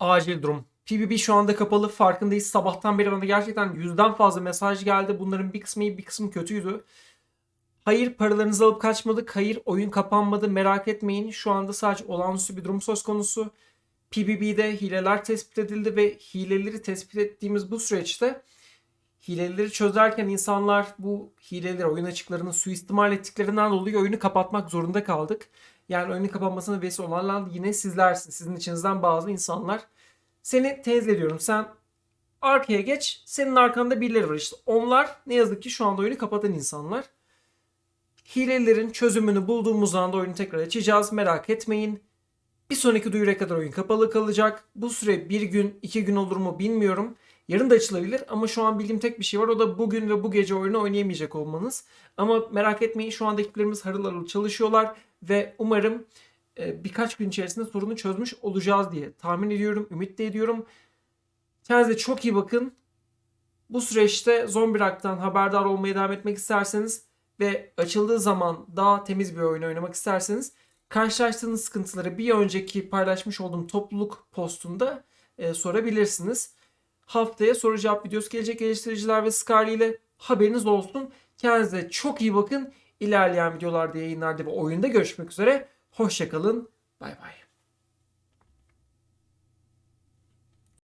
Acil durum. PBB şu anda kapalı. Farkındayız. Sabahtan beri bana gerçekten yüzden fazla mesaj geldi. Bunların bir kısmı iyi bir kısmı kötüydü. Hayır paralarınızı alıp kaçmadık. Hayır oyun kapanmadı. Merak etmeyin. Şu anda sadece olağanüstü bir durum söz konusu. PBB'de hileler tespit edildi ve hileleri tespit ettiğimiz bu süreçte hileleri çözerken insanlar bu hileleri oyun açıklarını suistimal ettiklerinden dolayı oyunu kapatmak zorunda kaldık. Yani oyunun kapanmasına vesile olanlar yine sizlersiniz. Sizin içinizden bazı insanlar. Seni tenzih ediyorum. Sen arkaya geç. Senin arkanda birileri var işte. Onlar ne yazık ki şu anda oyunu kapatan insanlar. Hilelerin çözümünü bulduğumuz anda oyunu tekrar açacağız. Merak etmeyin. Bir sonraki duyuruya kadar oyun kapalı kalacak. Bu süre bir gün, iki gün olur mu bilmiyorum. Yarın da açılabilir ama şu an bildiğim tek bir şey var. O da bugün ve bu gece oyunu oynayamayacak olmanız. Ama merak etmeyin şu anda ekiplerimiz harıl harıl çalışıyorlar ve umarım e, birkaç gün içerisinde sorunu çözmüş olacağız diye tahmin ediyorum, ümit de ediyorum. Kendinize çok iyi bakın. Bu süreçte Zombi Rock'tan haberdar olmaya devam etmek isterseniz ve açıldığı zaman daha temiz bir oyun oynamak isterseniz karşılaştığınız sıkıntıları bir önceki paylaşmış olduğum topluluk postunda e, sorabilirsiniz. Haftaya soru cevap videosu gelecek geliştiriciler ve Scarly ile haberiniz olsun. Kendinize çok iyi bakın. İlerleyen videolarda, yayınlarda ve oyunda görüşmek üzere. Hoşçakalın. Bay bay.